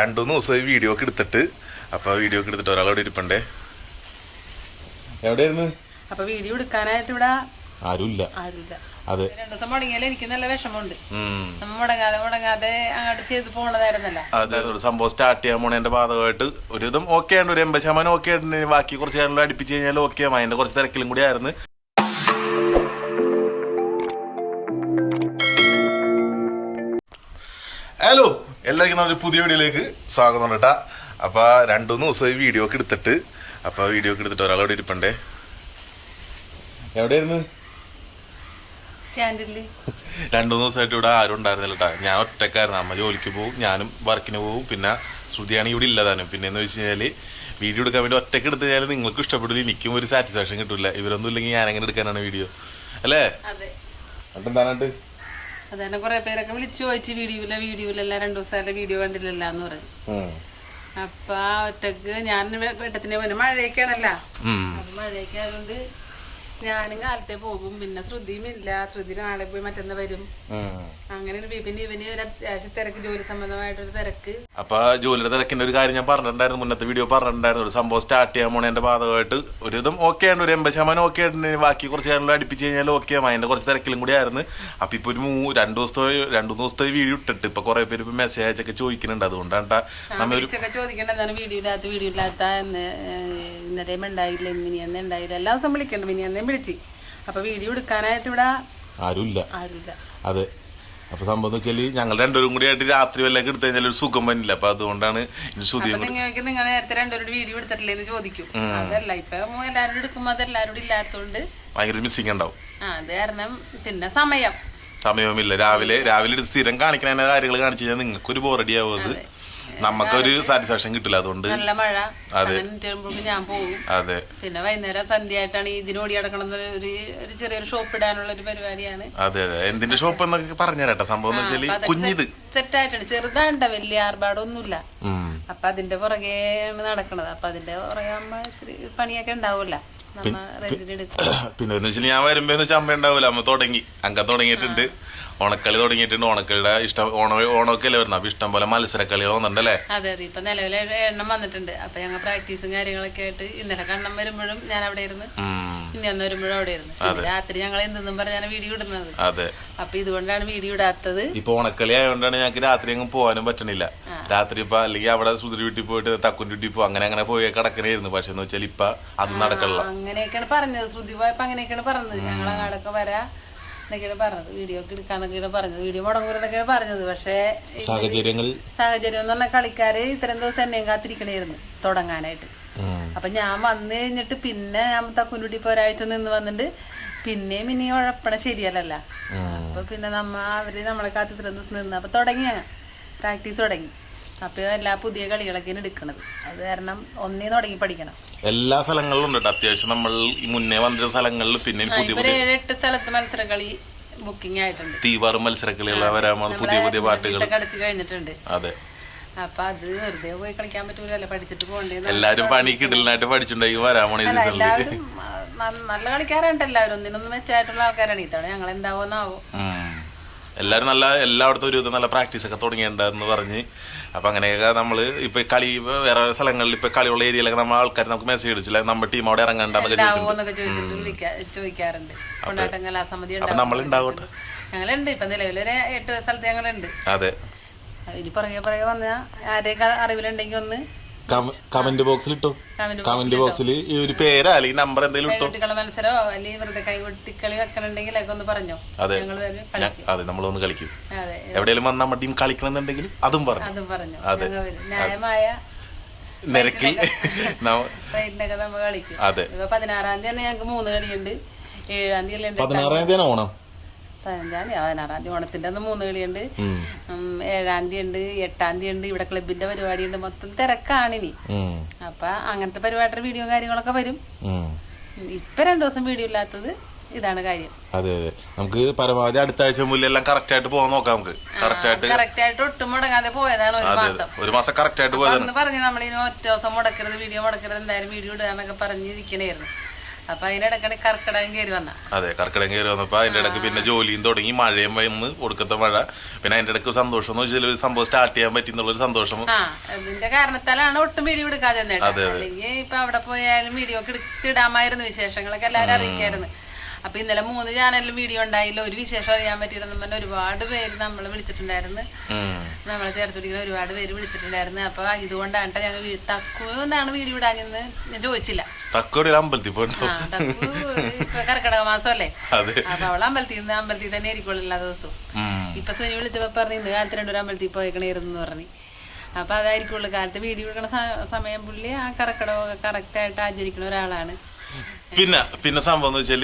രണ്ടു മൂന്ന് ദിവസമായി വീഡിയോ ഒക്കെ എടുത്തിട്ട്. അപ്പൊ വീഡിയോ ഒക്കെ എടുത്തിട്ട് ഒരാളോട് ഇരിപ്പണ്ടേ. എവിടെയായിരുന്നു? അപ്പൊ വീഡിയോ എടുക്കാനായിട്ട് ഇവിടെ ആരുമില്ല. ആരുമില്ല. അതെ. രണ്ടു ദിവസം മുടങ്ങിയാലും എനിക്ക് നല്ല വിഷമമുണ്ട്. മുടങ്ങാതെ മുടങ്ങാതെ അങ്ങോട്ട് ചെയ്ത് പോണതായിരുന്നല്ല. അതെ ഒരു സംഭവം സ്റ്റാർട്ട് ചെയ്യാൻ പോണതിന്റെ ഭാഗമായിട്ട് ഒരുവിധം ഓക്കെ ആണ് ഒരു എൺപത് ശതമാനം ഓക്കെ ആണ് ബാക്കി കുറച്ച് കാര്യങ്ങൾ അടുപ്പിച്ച് കഴിഞ്ഞാൽ ഓക്കെ ആവും. അതിന്റെ കുറച്ച് തിരക്കിലും കൂടി ആയിരുന്നു. ഹലോ എല്ലാവർക്കും നമ്മുടെ പുതിയ വീഡിയോയിലേക്ക് സ്വാഗതം കേട്ടാ. അപ്പൊ രണ്ടു മൂന്ന് ദിവസമായി വീഡിയോ ഒക്കെ എടുത്തിട്ട്. അപ്പൊ വീഡിയോ ഒക്കെ എടുത്തിട്ട് ഒരാളോട് ഇരിപ്പണ്ടേ. എവിടെയായിരുന്നു? രണ്ടു മൂന്ന് ദിവസമായിട്ട് ഇവിടെ ആരും ഉണ്ടായിരുന്നില്ല കേട്ടാ. ഞാൻ ഒറ്റക്കായിരുന്നു. അമ്മ ജോലിക്ക് പോകും ഞാനും വർക്കിന് പോകും. പിന്നെ ശ്രുതിയാണ് ഇവിടെ ഇല്ലതാനും പിന്നെ എന്ന് വെച്ച് കഴിഞ്ഞാൽ വീഡിയോ എടുക്കാൻ വേണ്ടി ഒറ്റയ്ക്ക് എടുത്തു കഴിഞ്ഞാൽ നിങ്ങൾക്ക് ഇഷ്ടപ്പെടില്ല. എനിക്കും ഒരു സാറ്റിസ്ഫാക്ഷൻ കിട്ടില്ല ഇവരൊന്നും ഇല്ലെങ്കിൽ ഞാൻ എങ്ങനെ എടുക്കാനാണ് വീഡിയോ അല്ലേ? എന്താണ് അതന്നെ കുറെ പേരൊക്കെ വിളിച്ചു ചോദിച്ചു വീഡിയോയില്ല വീഡിയോയിലല്ല രണ്ടു ദിവസമായിട്ട് വീഡിയോ കണ്ടില്ലല്ല എന്ന് പറഞ്ഞു അപ്പൊ ആ ഒറ്റയ്ക്ക് ഞാൻ വെട്ടത്തിന് പോയി മഴയൊക്കെയാണല്ലോ അപ്പൊ മഴയൊക്കെ ആയതുകൊണ്ട് ഞാനും കാലത്തെ പോകും. പിന്നെ ശ്രുതിയും ഇല്ല. ശ്രുതി നാളെ പോയി മറ്റന്ന് വരും. അങ്ങനെ പിന്നെ ഇവന് ഒരു അത്യാവശ്യ തിരക്ക് ജോലി സംബന്ധമായിട്ടൊരു തിരക്ക്. അപ്പൊ ജോലിയുടെ തിരക്കിന്റെ ഒരു കാര്യം ഞാൻ പറഞ്ഞിട്ടുണ്ടായിരുന്നു. മുന്നത്തെ വീഡിയോ പറഞ്ഞിട്ടുണ്ടായിരുന്നു. ഒരു സംഭവം സ്റ്റാർട്ട് ചെയ്യാൻ പോണതിന്റെ ഭാഗമായിട്ട് ഒരു ഇതും ഓക്കെ ആണ്. ഒരു എൺപത് ശതമാനം ഓക്കെ ആണ്. ബാക്കി കുറച്ച് കാര്യങ്ങൾ അടുപ്പിച്ച് കഴിഞ്ഞാൽ ഓക്കെ ആവും അതിന്റെ കുറച്ച് തിരക്കിലും കൂടി ആയിരുന്നു. അപ്പൊ ഇപ്പൊ ഒരു മൂ രണ്ടു ദിവസത്തെ രണ്ടു മൂന്ന് ദിവസത്തെ വീഡിയോ ഇട്ടിട്ട് ഇപ്പൊ കുറെ പേര് ഇപ്പൊ മെസ്സേജ് അയച്ചൊക്കെ ചോദിക്കുന്നുണ്ട്. അതുകൊണ്ടാണ് നമ്മൾ നമ്മ ഒരു വിളിച്ചൊക്കെ ചോദിക്കേണ്ട. എന്താണ് വീഡിയോ ഇല്ലാത്ത വീഡിയോ ഇല്ലാത്ത എന്ന് ഇന്നലെയും ഉണ്ടായില്ല. എല്ലാം ഉണ്ടായില്ല. എല്ലാ ദിവസം വിളിക്കണ്ട. മിനിയന്നേം വിളിച്ച് അപ്പൊ വീഡിയോ എടുക്കാനായിട്ട് ഇവിടെ ആരുമില്ല. ആരുമില്ല. അതെ. അപ്പൊ സംഭവം വെച്ചാൽ ഞങ്ങൾ രണ്ടുപേരും കൂടി ആയിട്ട് രാത്രി വല്ല എടുത്തു കഴിഞ്ഞാൽ ഒരു സുഖം പറ്റില്ല അപ്പൊ അതുകൊണ്ടാണ് നിങ്ങൾക്ക് നിങ്ങൾ നേരത്തെ രണ്ടുപേരും വീഡിയോ എടുത്തിട്ടില്ലേ എന്ന് ചോദിക്കും. അതല്ല ഇപ്പൊ എല്ലാവരും എടുക്കുമ്പോ അത് എല്ലാവരും ഇല്ലാത്തോണ്ട്. ഭയങ്കര മിസ്സിംഗ് ഉണ്ടാവും. അത് കാരണം പിന്നെ സമയം. സമയവുമില്ല. രാവിലെ രാവിലെ സ്ഥിരം കാണിക്കുന്ന കാര്യങ്ങൾ കാണിച്ചു കഴിഞ്ഞാൽ നിങ്ങൾക്ക് ഒരു ബോറടി ആവും അത്. നമുക്കൊരു സാറ്റിസ്ഫാക്ഷൻ കിട്ടില്ല അതുകൊണ്ട്. നല്ല മഴ. അതെ. വരുമ്പോഴേക്കും ഞാൻ പോകും അതെ. പിന്നെ വൈകുന്നേരം സന്ധ്യയായിട്ടാണ് ഇതിനോടി നടക്കണം ഒരു ഒരു ചെറിയൊരു ഷോപ്പ് ഇടാനുള്ള ഒരു പരിപാടിയാണ്. അതെ അതെ. എന്തിന്റെ ഷോപ്പ് എന്നൊക്കെ പറഞ്ഞുതരാട്ടെ. സംഭവം എന്ന് വെച്ചാൽ കുഞ്ഞിത്. സെറ്റായിട്ടുണ്ട് ചെറുതാണ്ട വലിയ ആർഭാടൊന്നുമില്ല. ഉം. അപ്പൊ അതിന്റെ പുറകെയാണ് നടക്കണത്. അപ്പൊ അതിന്റെ പുറകെ അമ്മ ഇത്തിരി പണിയൊക്കെ ഉണ്ടാവൂല പിന്നെ ഞാൻ വരുമ്പോ അമ്മ തുടങ്ങി. അങ്ക തുടങ്ങിയിട്ടുണ്ട്. ഓണക്കളി തുടങ്ങിയിട്ടുണ്ട്. ഓണക്കളിയുടെ ഇഷ്ടം ഓണ ഓണമൊക്കെ അല്ലേ വരുന്നത് അപ്പൊ ഇഷ്ടം പോലെ മത്സരക്കളി വന്നിട്ടുണ്ടല്ലേ? അതെ അതെ. ഇപ്പൊ നിലവിലെ എണ്ണം വന്നിട്ടുണ്ട്. അപ്പൊ ഞങ്ങൾ പ്രാക്ടീസും കാര്യങ്ങളൊക്കെ ആയിട്ട് ഇന്നലെ കണ്ണം വരുമ്പോഴും ഞാൻ അവിടെ ഇരുന്ന് ഇന്നു അന്ന് വരുമ്പോഴും അവിടെ ഇരുന്ന്. രാത്രി ഞങ്ങൾ എന്തെന്നും പറഞ്ഞാണ് വീഡിയോ ഇടുന്നത്. അതെ. അപ്പൊ ഇതുകൊണ്ടാണ് വീഡിയോ ഇടാത്തത്. ഇപ്പൊ ഓണക്കളി ആയതുകൊണ്ടാണ് ഞങ്ങൾക്ക് രാത്രി അങ്ങ് പോകാനും പറ്റണില്ല. രാത്രി ഇപ്പൊ അല്ലെങ്കിൽ അവിടെ സുതിരി വീട്ടിൽ പോയിട്ട് തക്കുൻ വീട്ടിൽ പോകും അങ്ങനെ അങ്ങനെ പോയി കിടക്കണായിരുന്നു. പക്ഷെ എന്ന് വെച്ചാൽ ഇപ്പൊ അത് നടക്കണില്ല. അങ്ങനെയൊക്കെയാണ് പറഞ്ഞത്. ശ്രുതി പോയപ്പോ അങ്ങനെയൊക്കെയാണ് പറഞ്ഞത്. ഞങ്ങൾ അങ്ങോട്ടൊക്കെ വരാ. എന്നൊക്കെയാണ് പറഞ്ഞത്. വീഡിയോ ഒക്കെ എടുക്കാന്നൊക്കെയാണ് പറഞ്ഞത്. വീഡിയോ മുടങ്ങൂരെന്നൊക്കെയാണ് പറഞ്ഞത്. പക്ഷേ സാഹചര്യങ്ങൾ സാഹചര്യം എന്ന് പറഞ്ഞാൽ കളിക്കാര് ഇത്രയും ദിവസം എന്നെയും കാത്തിരിക്കണായിരുന്നു തുടങ്ങാനായിട്ട്. അപ്പൊ ഞാൻ വന്നു കഴിഞ്ഞിട്ട് പിന്നെ ഞാൻ തക്കുൻകുട്ടി ഇപ്പൊ ഒരാഴ്ച നിന്ന് വന്നിട്ട് പിന്നെയും ഇനി ഉഴപ്പണ ശരിയല്ലല്ല. അപ്പൊ പിന്നെ നമ്മ അവർ നമ്മളെ കാത്തിത്രയും ദിവസം നിന്ന്. അപ്പൊ തുടങ്ങി ഞങ്ങൾ പ്രാക്ടീസ് തുടങ്ങി. അപ്പൊ എല്ലാ പുതിയ കളികളൊക്കെയാണ് എടുക്കണത്. അത് കാരണം ഒന്നേ തുടങ്ങി പഠിക്കണം. എല്ലാ സ്ഥലങ്ങളിലും ഉണ്ട് കേട്ടോ അത്യാവശ്യം നമ്മൾ ഈ മുന്നേ വന്ന സ്ഥലങ്ങളിൽ പിന്നെ പുതിയ ഇപ്പൊ ഒരു ഏഴെട്ട് സ്ഥലത്ത് ബുക്കിംഗ് ആയിട്ടുണ്ട്. തീവാറ് മത്സരക്കളികൾ വരാൻ പോകുന്ന പുതിയ പുതിയ പാട്ടുകൾ ഇതൊക്കെ അടച്ചു കഴിഞ്ഞിട്ടുണ്ട്. അതെ. അപ്പൊ അത് വെറുതെ പോയി കളിക്കാൻ പറ്റൂലല്ലോ. പഠിച്ചിട്ട് പോകണ്ടേ എല്ലാരും പണി കിടലിനായിട്ട് പഠിച്ചിട്ടുണ്ടെങ്കിൽ വരാമോ ഈ എല്ലാവരും ന- നല്ല കളിക്കാരുണ്ട് എല്ലാവരും. ഒന്നിനൊന്നും മെച്ചായിട്ടുള്ള ആൾക്കാരാണ്. ഇത്തവണ ഞങ്ങൾ എന്താവോന്നാവോ ഉം. എല്ലാരും നല്ല എല്ലായിടത്തും ഒരു നല്ല പ്രാക്ടീസ് ഒക്കെ തുടങ്ങിയിട്ടുണ്ടെന്ന് പറഞ്ഞ്. അപ്പൊ അങ്ങനെയൊക്കെ നമ്മൾ ഇപ്പൊ കളി വേറെ സ്ഥലങ്ങളിൽ ഇപ്പൊ കളിയുള്ള ഏരിയയിലൊക്കെ നമ്മൾ ആൾക്കാർ നമുക്ക് മെസ്സേജ് അടിച്ചില്ല നമ്മുടെ ടീം അവിടെ ഇറങ്ങണ്ടെന്നൊക്കെ ചോദിച്ചിട്ടുണ്ട്. അപ്പൊ നമ്മൾ ഉണ്ടാവട്ടെ. ഞങ്ങളുണ്ട്. ഇപ്പൊ നിലവിലൊരു എട്ട് സ്ഥലത്ത് ഞങ്ങളുണ്ട്. അതെ. ഇനി പുറകെ പുറകെ വന്ന ആരെയൊക്കെ അറിവിലുണ്ടെങ്കിൽ ഒന്ന് കമന്റ് ബോക്സിൽ ഇട്ടോ? കമന്റ് ബോക്സിൽ ഈ ഒരു പേര്? അല്ലെങ്കിൽ നമ്പർ എന്തെങ്കിലും ഇട്ടോ? മത്സരമോ അല്ലെങ്കിൽ വെറുതെ കൈകൊട്ടിക്കളി വെക്കണുണ്ടെങ്കിൽ ഒക്കെ ഒന്ന് പറഞ്ഞോ? അതെ. അതെ നമ്മളൊന്ന് കളിക്കും. എവിടെയെങ്കിലും വന്നാൽ നമ്മുടെ ടീം കളിക്കണമെന്നുണ്ടെങ്കിൽ അതും പറഞ്ഞു? അതും പറഞ്ഞു. അതെ. ന്യായമായ നിരക്കിൽ അതെ. പതിനാറാം തീയതി ഞങ്ങൾക്ക് മൂന്ന് കളിയുണ്ട്. ഏഴാം തീയതി പതിനാറാം തീയതി ഓണം. പതിനഞ്ചാം തീയതി പതിനാറാം തീയതി ഓണത്തിന്റെ അന്ന് മൂന്ന് കളിയുണ്ട്. ഏഴാം തീയതി ഉണ്ട് എട്ടാം തീയതി ഉണ്ട് ഇവിടെ ക്ലബിന്റെ പരിപാടി ഉണ്ട് മൊത്തം തിരക്കാണിനി. അപ്പൊ അങ്ങനത്തെ പരിപാടിയുടെ വീഡിയോ കാര്യങ്ങളൊക്കെ വരും. ഇപ്പൊ രണ്ടു ദിവസം വീഡിയോ ഇല്ലാത്തത് ഇതാണ് കാര്യം. അതെ അതെ. നമുക്ക് പരമാവധി അടുത്ത ആഴ്ച മുല്ല എല്ലാം കറക്റ്റ് ആയിട്ട് പോകാൻ നോക്കാം നമുക്ക്. കറക്റ്റ് ആയിട്ട് കറക്റ്റ് ആയിട്ട് ഒട്ടും മുടങ്ങാതെ പോയതാണ് ഒരു മാസം. ഒരു മാസം കറക്റ്റ് ആയിട്ട് പോയത് പോയതാണ്. പറഞ്ഞു നമ്മളിനി ഒറ്റ ദിവസം മുടക്കരുത് വീഡിയോ മുടക്കരുത് എന്തായാലും വീഡിയോ ഇടുക എന്നൊക്കെ പറഞ്ഞിരിക്കണായിരുന്നു. അപ്പൊ അതിനിടക്കാണ് കർക്കിടകം കയറി വന്ന. അതെ കർക്കിടകം കയറി വന്നപ്പോ അതിന്റെ ഇടയ്ക്ക് പിന്നെ ജോലിയും തുടങ്ങി. മഴയും വന്ന് കൊടുക്കത്തെ മഴ. പിന്നെ അതിന്റെ ഇടയ്ക്ക് സന്തോഷം എന്ന് വെച്ചാൽ ഒരു സംഭവം സ്റ്റാർട്ട് ചെയ്യാൻ പറ്റി എന്നുള്ളൊരു സന്തോഷം. ആ അതിന്റെ കാരണത്താലാണ് ഒട്ടും വീഡിയോ എടുക്കാതെ അല്ലെങ്കിൽ ഇപ്പൊ അവിടെ പോയാലും വീഡിയോ ഒക്കെ എടുത്തിടാമായിരുന്നു വിശേഷങ്ങളൊക്കെ എല്ലാവരും അറിയിക്കായിരുന്നു. അപ്പൊ ഇന്നലെ മൂന്ന് ചാനലിലും വീഡിയോ ഉണ്ടായില്ല. ഒരു വിശേഷം അറിയാൻ പറ്റിയിരുന്നു പറഞ്ഞ ഒരുപാട് പേര് നമ്മളെ വിളിച്ചിട്ടുണ്ടായിരുന്നു. നമ്മളെ ചേർത്തുപിടിക്കുന്ന ഒരുപാട് പേര് വിളിച്ചിട്ടുണ്ടായിരുന്നു. അപ്പൊ ഇതുകൊണ്ടാണ് ഞങ്ങൾ തക്കു എന്താണ് വീഡിയോ ഇടാഞ്ഞെന്ന് ഞാൻ ചോദിച്ചില്ല. തക്കോടി അമ്പലത്തിൽ പോയിട്ടു കർക്കിടക മാസമല്ലേ? അപ്പൊ അവൾ അമ്പലത്തിൽ നിന്ന് അമ്പലത്തിൽ തന്നെ ആയിരിക്കുള്ളൂ എല്ലാ ദിവസവും. ഇപ്പൊ സുനി വിളിച്ചപ്പോ പറഞ്ഞു ഇന്ന് കാലത്ത് രണ്ടൊരു അമ്പലത്തിൽ പോയേക്കണേരുന്നു പറഞ്ഞു. അപ്പൊ അതായിരിക്കുള്ളൂ. കാലത്ത് വീഡിയോ എടുക്കണ സമയം പുള്ളി ആ കർക്കിടക കറക്റ്റ് ആയിട്ട് ആചരിക്കുന്ന ഒരാളാണ്. പിന്നെ പിന്നെ സംഭവം എന്ന് വെച്ചാൽ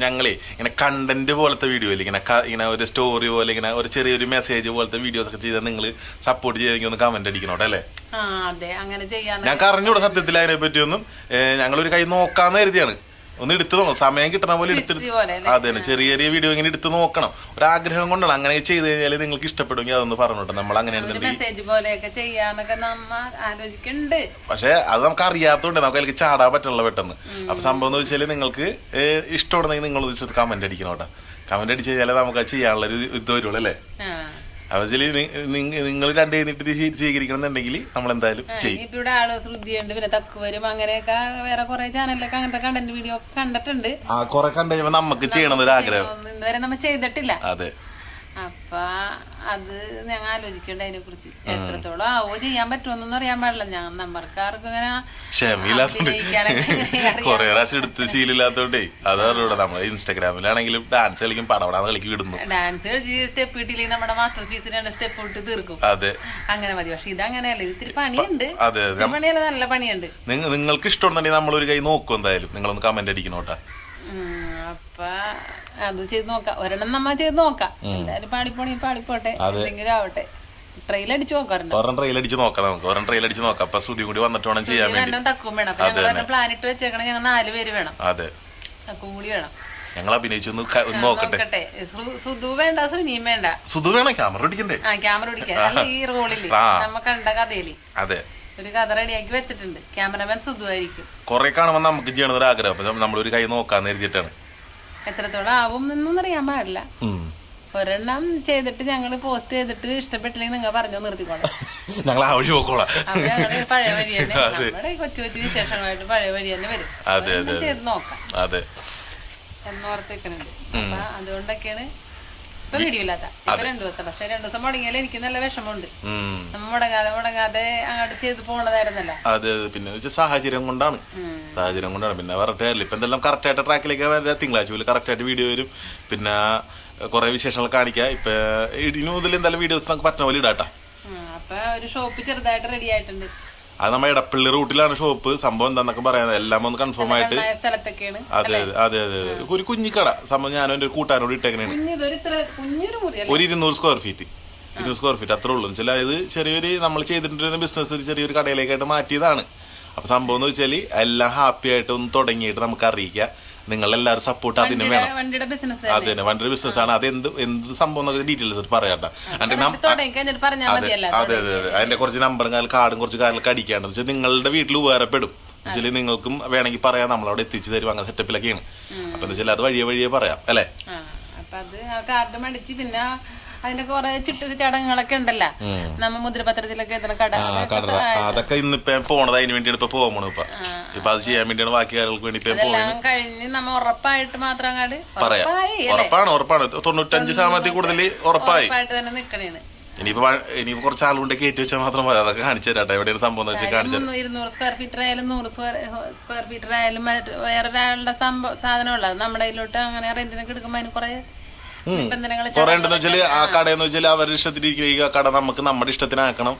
ഞങ്ങളെ ഇങ്ങനെ കണ്ടന്റ് പോലത്തെ വീഡിയോ ഇങ്ങനെ ഇങ്ങനെ ഒരു സ്റ്റോറി പോലെ ഇങ്ങനെ ഒരു ചെറിയൊരു മെസ്സേജ് പോലത്തെ വീഡിയോസ് ഒക്കെ ചെയ്താൽ നിങ്ങൾ സപ്പോർട്ട് ചെയ്തെങ്കിൽ ഒന്ന് കമന്റ് അടിക്കണോട്ടെ അല്ലേ? ഞങ്ങൾക്ക് അറിഞ്ഞൂടെ സത്യത്തിൽ അതിനെ പറ്റിയൊന്നും ഞങ്ങളൊരു കൈ നോക്കാന്ന് കരുതിയാണ്. ഒന്ന് എടുത്തു നോക്കണം. സമയം കിട്ടണ പോലെ എടുത്ത്? അതെ ചെറിയ ചെറിയ വീഡിയോ ഇങ്ങനെ എടുത്ത് നോക്കണം. ഒരു ആഗ്രഹം കൊണ്ടാണ് അങ്ങനെ ചെയ്ത് കഴിഞ്ഞാൽ നിങ്ങൾക്ക് ഇഷ്ടപ്പെടുമെങ്കിൽ അതൊന്ന് പറഞ്ഞോട്ടെ. നമ്മൾ അങ്ങനെയാണെന്നുണ്ടെങ്കിൽ പക്ഷെ അത് നമുക്ക് അറിയാത്തതുകൊണ്ട് നമുക്ക് അതിലേക്ക് ചാടാൻ പറ്റുള്ള പെട്ടെന്ന്. അപ്പൊ സംഭവം എന്ന് വെച്ചാൽ നിങ്ങൾക്ക് ഇഷ്ടമുണ്ടെങ്കിൽ നിങ്ങൾ കമന്റ് അടിക്കണം കേട്ടോ. കമന്റ് അടിച്ചു കഴിഞ്ഞാൽ നമുക്ക് ചെയ്യാനുള്ള ഒരു ഇത് വരുള്ളൂ അല്ലേ? അപ്പൊ നിങ്ങൾ രണ്ടു കഴിഞ്ഞിട്ട് സ്വീകരിക്കണം എന്നുണ്ടെങ്കിൽ നമ്മൾ എന്തായാലും ചെയ്യും. ഇപ്പൊ ഇവിടെ ആൾ ശ്രദ്ധിയുണ്ട് പിന്നെ തക്കുവരും അങ്ങനെയൊക്കെ വേറെ കുറെ ചാനലിലൊക്കെ അങ്ങനത്തെ കണ്ടന്റ് വീഡിയോ ഒക്കെ കണ്ടിട്ടുണ്ട്. ആ കുറെ കണ്ടു നമുക്ക് ചെയ്യണം ഒരു ആഗ്രഹം ഇന്ന് നമ്മൾ ചെയ്തിട്ടില്ല. അതെ. അപ്പൊ അത് ഞങ്ങൾ ആലോചിക്കേണ്ട അതിനെ കുറിച്ച്. എത്രത്തോളം ആവോ ചെയ്യാൻ പറ്റുമെന്നൊന്നും അറിയാൻ പാടില്ല. ഞാൻ നമ്മൾക്കാർക്കും ഇങ്ങനെ. കൊറേ പ്രാവശ്യം എടുത്ത് ശീലമില്ലാത്തോണ്ടേ അതറിയൂടെ നമ്മൾ ഇൻസ്റ്റാഗ്രാമിലാണെങ്കിലും ഡാൻസ് കളിക്കും പടപടാന്ന് കളിക്ക് വിടുന്നു ഡാൻസ് കളിച്ച് സ്റ്റെപ്പ് ഇട്ടില്ലെങ്കിൽ നമ്മുടെ മാസ്റ്റർ പീസിന് രണ്ട് സ്റ്റെപ്പ് ഇട്ട് തീർക്കും. അതെ. അങ്ങനെ മതി. പക്ഷെ ഇതങ്ങനെയല്ല ഇത് ഇത്തിരി പണിയുണ്ട്. അതെ പണിയല്ല നല്ല പണിയുണ്ട്. നിങ്ങ- നിങ്ങൾക്ക് ഇഷ്ടമുണ്ടെങ്കിൽ നമ്മളൊരു കൈ നോക്കും എന്തായാലും. നിങ്ങളൊന്ന് കമന്റ് അടിക്കണോട്ടാ. അപ്പൊ അത് ചെയ്ത് നോക്കാം. ഒരെണ്ണം നമ്മ ചെയ്ത് നോക്കാം. എന്തായാലും പാടിപ്പോണി പാടിപ്പോട്ടെ. എന്തെങ്കിലും ആവട്ടെ ട്രെയിൽ അടിച്ചു നോക്കാറുണ്ട്? ഒരെണ്ണം ട്രെയിൽ അടിച്ച് നോക്കാം നമുക്ക്. ഒരെണ്ണം ട്രെയിൽ അടിച്ച് നോക്കാം. അപ്പൊ ശ്രുതി കൂടി വന്നിട്ട് വേണം ചെയ്യാൻ വേണ്ടി. തക്കും വേണം. അപ്പൊ ഞങ്ങൾ തന്നെ. പ്ലാൻ ഇട്ട് വെച്ചേക്കണം. ഞങ്ങൾ നാല് പേര് വേണം. അതെ. തക്കും കൂടി വേണം. ഞങ്ങൾ അഭിനയിച്ചൊന്ന് നോക്കട്ടെ. സുധു വേണ്ട സുനിയും വേണ്ട. സുധു വേണം ക്യാമറ പിടിക്കണ്ടേ? ആ ക്യാമറ പിടിക്കാൻ. ഈ റോളിൽ നമ്മ കണ്ട കഥയിൽ. അതെ. ഒരു കഥ റെഡിയാക്കി വെച്ചിട്ടുണ്ട്. ക്യാമറമാൻ സുധു ആയിരിക്കും. കൊറേ കാണുമ്പോ നമുക്ക് ചെയ്യണ ഒരു ആഗ്രഹം അപ്പൊ നമ്മളൊരു കൈ നോക്കാന്ന് എഴുതിയിട്ടാണ് എത്രത്തോളം ആവും എന്നൊന്നും അറിയാൻ പാടില്ല. ഒരെണ്ണം ചെയ്തിട്ട് ഞങ്ങൾ പോസ്റ്റ് ചെയ്തിട്ട് ഇഷ്ടപ്പെട്ടില്ലെങ്കിൽ നിങ്ങൾ പറഞ്ഞു നിർത്തിക്കോളാം. ഞങ്ങൾ ആ വഴി നോക്കോളാം. പഴയ വഴി തന്നെ. നമ്മുടെ കൊച്ചു കൊച്ചു വിശേഷങ്ങളായിട്ട് പഴയ വഴി തന്നെ വരും. ചെയ്ത് നോക്കാം. എന്നോർത്തേക്കുന്നുണ്ട് അപ്പൊ അതുകൊണ്ടൊക്കെയാണ് ഇപ്പൊ വീഡിയോ ഇല്ലാത്ത ഇപ്പൊ രണ്ടു ദിവസം പക്ഷെ രണ്ടു ദിവസം മുടങ്ങിയാലും എനിക്ക് നല്ല വിഷമമുണ്ട്. മുടങ്ങാതെ മുടങ്ങാതെ അങ്ങോട്ട് ചെയ്ത് പോണതായിരുന്നല്ലോ. അതെ അതെ. പിന്നെ വെച്ചാൽ സാഹചര്യം കൊണ്ടാണ്. സാഹചര്യം കൊണ്ടാണ്. പിന്നെ പറഞ്ഞിട്ട് കാര്യമില്ല ഇപ്പൊ എന്തെല്ലാം കറക്റ്റ് ആയിട്ട് ട്രാക്കിലേക്ക് വരാ തിങ്കളാഴ്ച മുതൽ കറക്റ്റ് ആയിട്ട് വീഡിയോ വരും. പിന്നെ കുറെ വിശേഷങ്ങൾ കാണിക്കാം. ഇപ്പൊ ഇനി മുതൽ എന്തായാലും വീഡിയോസ് നമുക്ക് പറ്റുന്ന പോലെ ഇടാട്ടാ. അപ്പൊ ഒരു ഷോപ്പ് ചെറുതായിട്ട് റെഡി ആയിട്ടുണ്ട്. അത് നമ്മുടെ ഇടപ്പള്ളി റൂട്ടിലാണ് ഷോപ്പ്. സംഭവം എന്താന്നൊക്കെ പറയാൻ എല്ലാം ഒന്ന് കൺഫേം ആയിട്ട്. സ്ഥലത്തൊക്കെയാണ്. അതെ അതെ അതെ അതെ. ഒരു കുഞ്ഞിക്കട. സംഭവം ഞാനും എന്റെ ഒരു കൂട്ടുകാരോട് ഇട്ടേക്കണേണ്. ഒരു ഇരുന്നൂറ് സ്ക്വയർ ഫീറ്റ് ഇരുന്നൂറ് സ്ക്വയർ ഫീറ്റ് അത്രേ ഉള്ളൂ. വെച്ചാൽ അത് ചെറിയൊരു നമ്മൾ ചെയ്തിട്ടുണ്ടിരുന്ന ബിസിനസ് ഒരു ചെറിയൊരു കടയിലേക്കായിട്ട് മാറ്റിയതാണ്. അപ്പൊ സംഭവം എന്ന് വെച്ചാൽ എല്ലാം ഹാപ്പി ആയിട്ട് ഒന്ന് തുടങ്ങിയിട്ട് നമുക്ക് അറിയിക്കാം. നിങ്ങൾ എല്ലാവരും സപ്പോർട്ട് അതിന് വേണം. വണ്ടിയുടെ ബിസിനസ് അത് തന്നെ വണ്ടി ബിസിനസ് ആണ്. അത് എന്ത് എന്ത് സംഭവം എന്നൊക്കെ ഡീറ്റെയിൽസ് പറയണ്ട അതെ അതെ അതെ അതെ അതിന്റെ കുറച്ച് നമ്പറും കാര്യം കാർഡും കുറച്ച് കാര്യങ്ങളൊക്കെ അടിക്കാണ്ട്. വെച്ചാൽ നിങ്ങളുടെ വീട്ടിൽ ഉപകാരപ്പെടും. വെച്ചാൽ നിങ്ങൾക്കും വേണമെങ്കിൽ പറയാം. നമ്മളവിടെ എത്തിച്ചു തരും. അങ്ങനെ സെറ്റപ്പിലൊക്കെയാണ് അപ്പൊ എന്താ വെച്ചാൽ അത് വഴിയെ വഴിയെ പറയാം. അല്ലേ? അപ്പൊ അത് കാർഡ് മടിച്ച് പിന്നെ അതിന്റെ കുറെ ചിട്ടു ചടങ്ങുകളൊക്കെ ഉണ്ടല്ലോ. നമ്മ മുദ്രപത്രത്തിലൊക്കെ എഴുതുന്ന കട അതൊക്കെ ഇന്നിപ്പോ പോണത് അതിന് വേണ്ടിയാണ് ഇപ്പൊ പോകണം ഇപ്പൊ. ഇപ്പൊ അത് ചെയ്യാൻ വേണ്ടിയാണ് ബാക്കി കാര്യങ്ങൾക്ക് വേണ്ടി ഇപ്പൊ കഴിഞ്ഞ് നമ്മ ഉറപ്പായിട്ട് മാത്രം അങ്ങാട് പറയാം ഉറപ്പാണ് ഉറപ്പാണ്. തൊണ്ണൂറ്റഞ്ച് ശതമാനത്തിൽ കൂടുതൽ ഉറപ്പായി. ഉറപ്പായിട്ട് തന്നെ നിക്കണേണ്. ഇനിയിപ്പോ കുറച്ച് ആളുകൊണ്ട് കയറ്റി വെച്ചാൽ മാത്രം മതി. അതൊക്കെ കാണിച്ചു തരാട്ടെ എവിടെയാണ് സംഭവം എന്ന് വെച്ചാൽ കാണിച്ചു ഇരുന്നൂറ് സ്ക്വയർ ഫീറ്റർ ആയാലും നൂറ് സ്ക്വയർ ഫീറ്റർ ആയാലും വേറൊരാളുടെ സംഭവം സാധനമുള്ളത് നമ്മുടെ കയ്യിലോട്ട് അങ്ങനെ റെന്റിനൊക്കെ എടുക്കുമ്പോ അതിന് കുറെ നിബന്ധനകൾ വെച്ചാൽ ആ കടയെന്ന് വെച്ചാൽ അവരുടെ ഇഷ്ടത്തിന് ഈ കട നമുക്ക് നമ്മുടെ ഇഷ്ടത്തിനാക്കണം.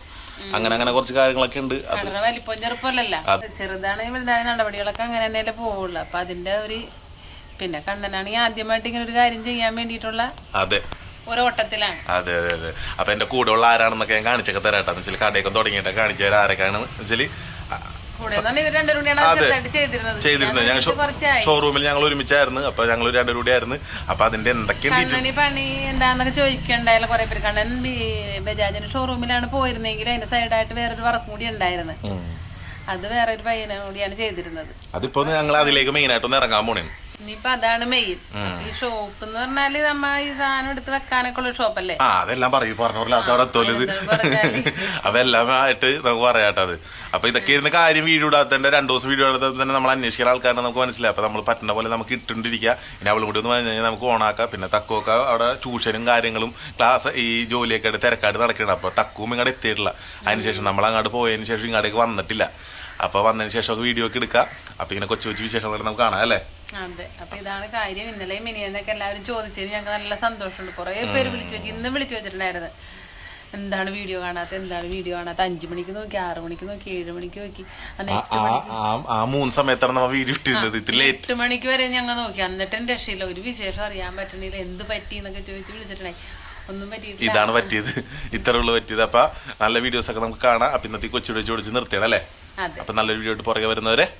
അങ്ങനെ അങ്ങനെ കുറച്ച് കാര്യങ്ങളൊക്കെ ഉണ്ട്. വലിപ്പം ചെറുപ്പമല്ലല്ല. ചെറുതാണെങ്കിൽ വലുതായ നടപടികളൊക്കെ അങ്ങനെ തന്നെയല്ലേ പോവുള്ളൂ. അപ്പൊ അതിന്റെ ഒരു പിന്നെ കണ്ണനാണെങ്കിൽ ആദ്യമായിട്ട് ഇങ്ങനെ ഒരു കാര്യം ചെയ്യാൻ വേണ്ടിയിട്ടുള്ള അതെ. അതെ അതെ അതെ. അപ്പൊ എന്റെ കൂടെ ഉള്ള ആരാണെന്നൊക്കെ ഞാൻ കാണിച്ചൊക്കെ തരാട്ടെന്ന് വെച്ചാൽ കടയൊക്കെ തുടങ്ങിയിട്ട് കാണിച്ചു തരാം. ആരൊക്കെയാണെന്ന് വെച്ചാൽ അത്. ചെയ്തിരുന്നത്. ഞങ്ങൾ ഷോറൂമിൽ ഞങ്ങൾ ഒരുമിച്ചായിരുന്നു. അപ്പൊ ഞങ്ങൾ രണ്ടു കൂടി ആയിരുന്നു അപ്പൊ അതിന്റെ എന്തൊക്കെ പണി എന്താന്നൊക്കെ ചോദിക്കണ്ടായാലും കുറെ പേര്. കണ്ണൻ ബജാജിന്റെ ഷോറൂമിലാണ് പോയിരുന്നെങ്കിൽ അതിന്റെ സൈഡായിട്ട് വേറൊരു വർക്കും കൂടി ഉണ്ടായിരുന്നു. അത് വേറെ ഒരു പയ്യനെ കൂടിയാണ് ചെയ്തിരുന്നത്. അതിപ്പോ ഞങ്ങൾ അതിലേക്ക് മെയിൻ ആയിട്ടൊന്ന് ഇറങ്ങാൻ പോണേ ഇനിയിപ്പൊ അതാണ് മെയിൻ ഈ ഷോപ്പ് എന്ന് പറഞ്ഞാൽ നമ്മ ഈ സാധനം എടുത്ത് വെക്കാനൊക്കെ ഉള്ള ഷോപ്പല്ലേ ആ അതെല്ലാം പറയൂ പറഞ്ഞ പോലെ ലാസ്റ്റ് അവിടെ അതെല്ലാം ആയിട്ട് നമുക്ക് പറയാട്ടത് അപ്പൊ ഇതൊക്കെ ഇരുന്ന് കാര്യം വീഡിയോ ഇടാത്തതിന്റെ രണ്ടു ദിവസം വീഡിയോ ഇടാത്ത തന്നെ നമ്മൾ അന്വേഷിക്കുന്ന ആൾക്കാരെ നമുക്ക് മനസ്സിലായി. അപ്പൊ നമ്മൾ പറ്റുന്ന പോലെ നമുക്ക് ഇട്ടുകൊണ്ടിരിക്കുക. ഇനി അവൾ കൂടി ഒന്ന് പറഞ്ഞു കഴിഞ്ഞാൽ നമുക്ക് ഓണാക്കാം. പിന്നെ തക്കുവൊക്കെ അവിടെ ട്യൂഷനും കാര്യങ്ങളും ക്ലാസ് ഈ ജോലിയൊക്കെ ആയിട്ട് തിരക്കായിട്ട് നടക്കണം അപ്പൊ തക്കുവും ഇങ്ങോട്ട് എത്തിയിട്ടില്ല. അതിനുശേഷം നമ്മൾ അങ്ങോട്ട് പോയതിനു ശേഷം ഇങ്ങോട്ടേക്ക് വന്നിട്ടില്ല. അപ്പൊ വന്നതിന് ശേഷം വീഡിയോ ഒക്കെ എടുക്കാം. അപ്പൊ ഇങ്ങനെ കൊച്ചു കൊച്ചു വിശേഷങ്ങളൊക്കെ നമുക്ക് കാണാം അല്ലേ? അതെ. അപ്പൊ ഇതാണ് കാര്യം. ഇന്നലെയും മിനിയെന്നൊക്കെ എല്ലാവരും ചോദിച്ചതിന് ഞങ്ങൾക്ക് നല്ല സന്തോഷമുണ്ട്. കുറെ പേര് വിളിച്ചു വെച്ചു ഇന്നും വിളിച്ചു വെച്ചിട്ടുണ്ടായിരുന്നു. എന്താണ് വീഡിയോ കാണാത്ത എന്താണ് വീഡിയോ കാണാത്ത അഞ്ചു മണിക്ക് നോക്കി ആറു മണിക്ക് നോക്കി ഏഴ് മണിക്ക് നോക്കി. ആ- മൂന്ന് സമയത്താണ് നമ്മൾ വീഡിയോ ഇട്ടിരുന്നത്. എട്ട് മണിക്ക് വരെ ഞങ്ങൾ നോക്കി. എന്നിട്ടും രക്ഷയില്ല. ഒരു വിശേഷം അറിയാൻ പറ്റണില്ല. എന്ത് പറ്റി എന്നൊക്കെ ചോദിച്ച് വിളിച്ചിട്ടുണ്ടായി. ഒന്നും പറ്റിയിട്ടില്ല. ഇതാണ് പറ്റിയത്. ഇത്ര ഉള്ളു പറ്റിയത്. അപ്പൊ നല്ല വീഡിയോസ് ഒക്കെ നമുക്ക് കാണാം. അപ്പൊ ഇന്നത്തെ കൊച്ചു ഓടിച്ച് നിർത്തിയാണ് അല്ലേ? അപ്പൊ നല്ലൊരു വീഡിയോ പുറകെ വരുന്നവരെ